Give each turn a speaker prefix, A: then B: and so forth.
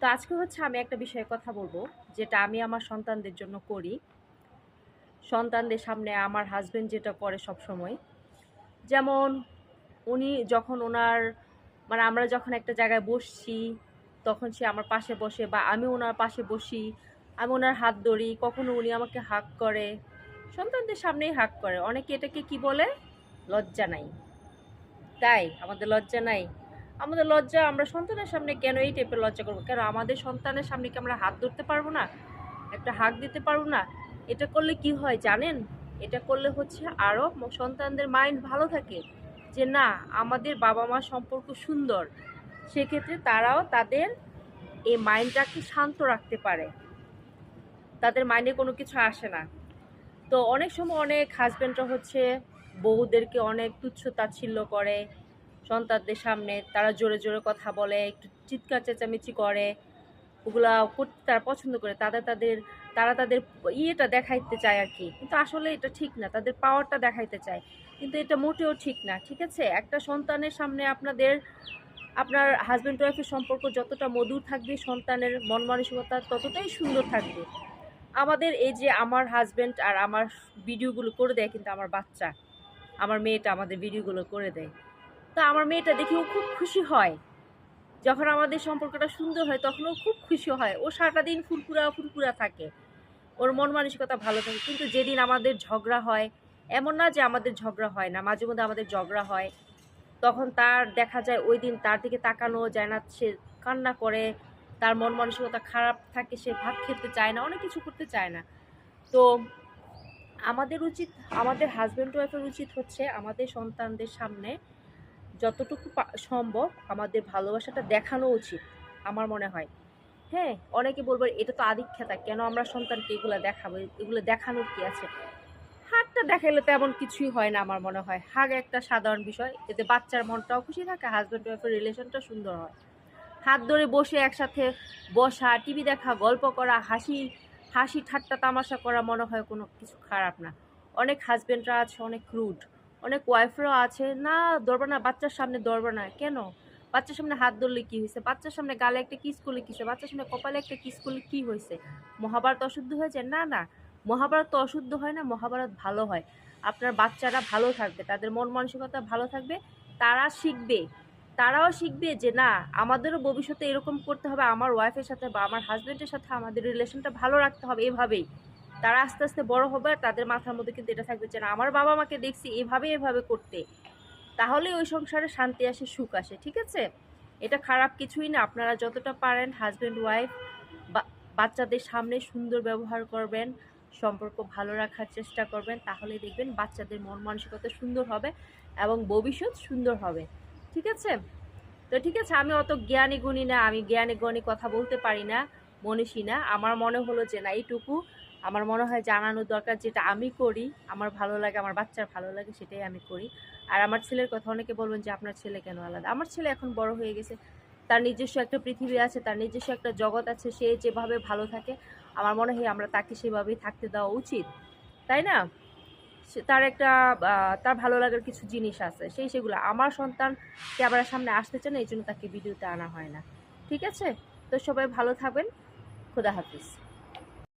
A: তো আজকে হচ্ছে আমি একটা বিষয়ে কথা বলব, যেটা আমি আমার সন্তানদের জন্য করি। সন্তানদের সামনে আমার হাজবেন্ড যেটা করে সব সময় যেমন উনি যখন ওনার মানে আমরা যখন একটা জায়গায় বসছি, তখন সে আমার পাশে বসে বা আমি ওনার পাশে বসি, আমি ওনার হাত ধরি, কখনো উনি আমাকে হাক করে। সন্তানদের সামনেই হাক করে। অনেকে এটাকে কি বলে? লজ্জা নাই। তাই আমাদের লজ্জা নাই। আমাদের লজ্জা, আমরা সন্তানের সামনে কেন এই টাইপের লজ্জা করব? কেন আমাদের সন্তানের সামনে কি আমরা হাত ধরতে পারব না? একটা হাক দিতে পারব না? এটা করলে কি হয় জানেন? এটা করলে হচ্ছে আরও সন্তানদের মাইন্ড ভালো থাকে যে না, আমাদের বাবা মা সম্পর্ক সুন্দর। সেক্ষেত্রে তারাও তাদের এই মাইন্ডটাকে শান্ত রাখতে পারে। তাদের মাইন্ডে কোনো কিছু আসে না। তো অনেক সময় অনেক হাজব্যান্ডরা হচ্ছে বউদেরকে অনেক তুচ্ছ তাচ্ছিল্য করে। সন্তানদের সামনে তারা জোরে জোরে কথা বলে, একটু চিৎকার চেঁচামেচি করে, ওগুলা করতে তারা পছন্দ করে। তাদের তাদের, তারা তাদের ইয়েটা দেখাইতে চায় আর কি। কিন্তু আসলে এটা ঠিক না, তাদের পাওয়ারটা দেখাইতে চায়। কিন্তু এটা মোটেও ঠিক না, ঠিক আছে? একটা সন্তানের সামনে আপনাদের, আপনার হাজব্যান্ড ওয়াইফের সম্পর্ক যতটা মধুর থাকবে, সন্তানের মন মানসিকতা ততটাই সুন্দর থাকবে। আমাদের এই যে আমার হাজব্যান্ড আর আমার ভিডিওগুলো করে দেয় কিন্তু আমার বাচ্চা, আমার মেয়েটা আমাদের ভিডিওগুলো করে দেয়। তো আমার মেয়েটা দেখি ও খুব খুশি হয়। যখন আমাদের সম্পর্কটা সুন্দর হয়, তখন ও খুব খুশি হয়। ও সারাটা দিন ফুরফুরা ফুরফুরা থাকে। ওর মন মানসিকতা ভালো থাকে। কিন্তু যেদিন আমাদের ঝগড়া হয়, এমন না যে আমাদের ঝগড়া হয় না, মাঝে মধ্যে আমাদের ঝগড়া হয়, তখন তার দেখা যায় ওই দিন তার দিকে তাকানো যায় না, সে কান্না করে, তার মন মানসিকতা খারাপ থাকে, সে ভাত খেতে চায় না, অনেক কিছু করতে চায় না। তো আমাদের উচিত, আমাদের হাজব্যান্ড ওয়াইফের উচিত হচ্ছে আমাদের সন্তানদের সামনে যতটুকু সম্ভব আমাদের ভালোবাসাটা দেখানো উচিত, আমার মনে হয়। হ্যাঁ অনেকে বলবে, এটা তো আদিক্ষেতা কেন আমরা সন্তানকে এগুলো দেখাবো? এগুলো দেখানোর কি আছে? হাগটা দেখাইলে তেমন কিছুই হয় না আমার মনে হয়। হাগ একটা সাধারণ বিষয়, এতে বাচ্চার মনটাও খুশি থাকে হাজব্যান্ড ওয়াইফের রিলেশনটা সুন্দর হয়। হাত ধরে বসে একসাথে বসা টিভি দেখা, গল্প করা, হাসি হাসি ঠাট্টা তামাশা করা মনে হয় কোনো কিছু খারাপ না। অনেক হাজব্যান্ডরা আছে, অনেক ক্রুড অনেক ওয়াইফরাও আছে। না ধরবে না, বাচ্চার সামনে ধরবে না। কেন? বাচ্চার সামনে হাত ধরলে কি হয়েছে? বাচ্চার সামনে গালে একটা কিস করলে কি হয়েছে? বাচ্চার সামনে কপালে একটা কিস করলে কি হয়েছে? মহাভারত অশুদ্ধ হয়েছে না না। মহাভারত তো অশুদ্ধ হয় না, মহাভারত ভালো হয়। আপনার বাচ্চারা ভালো থাকবে, তাদের মন মানসিকতা ভালো থাকবে, তারা শিখবে। তারাও শিখবে যে, না, আমাদেরও ভবিষ্যতে এরকম করতে হবে। আমার ওয়াইফের সাথে বা আমার হাজব্যান্ডের সাথে আমাদের রিলেশনটা ভালো রাখতে হবে এভাবেই। তারা আস্তে আস্তে বড় হবে আর তাদের মাথার মধ্যে কিন্তু এটা থাকবে যে না, আমার বাবা মাকে দেখছি এভাবে এভাবে করতে। তাহলে ওই সংসারে শান্তি আসে, সুখ আসে, ঠিক আছে? এটা খারাপ কিছুই না। আপনারা যতটা পারেন হাজব্যান্ড ওয়াইফ বাচ্চাদের সামনে সুন্দর ব্যবহার করবেন, সম্পর্ক ভালো রাখার চেষ্টা করবেন, তাহলে দেখবেন বাচ্চাদের মন মানসিকতা সুন্দর হবে এবং ভবিষ্যৎ সুন্দর হবে। ঠিক আছে? তো ঠিক আছে, আমি অত জ্ঞানী গুণী না, আমি জ্ঞানী গণী কথা বলতে পারি না, মনীষী না। আমার মনে হলো যে না, এইটুকু আমার মনে হয় জানানোর দরকার যেটা আমি করি, আমার ভালো লাগে, আমার বাচ্চার ভালো লাগে সেটাই আমি করি। আর আমার ছেলের কথা অনেকে বলবেন যে, আপনার ছেলে কেন আলাদা? আমার ছেলে এখন বড় হয়ে গেছে, তার নিজস্ব একটা পৃথিবী আছে, তার নিজস্ব একটা জগৎ আছে, সে যেভাবে ভালো থাকে, আমার মনে হয় আমরা তাকে সেভাবেই থাকতে দেওয়া উচিত। তাই না? তার একটা তার ভালো লাগার কিছু জিনিস আছে, সেই সেগুলো। আমার সন্তান ক্যামেরার সামনে আসতে চায় না এই জন্য তাকে ভিডিওতে আনা হয় না। ঠিক আছে? তো সবাই ভালো থাকবেন। খোদা হাফিজ।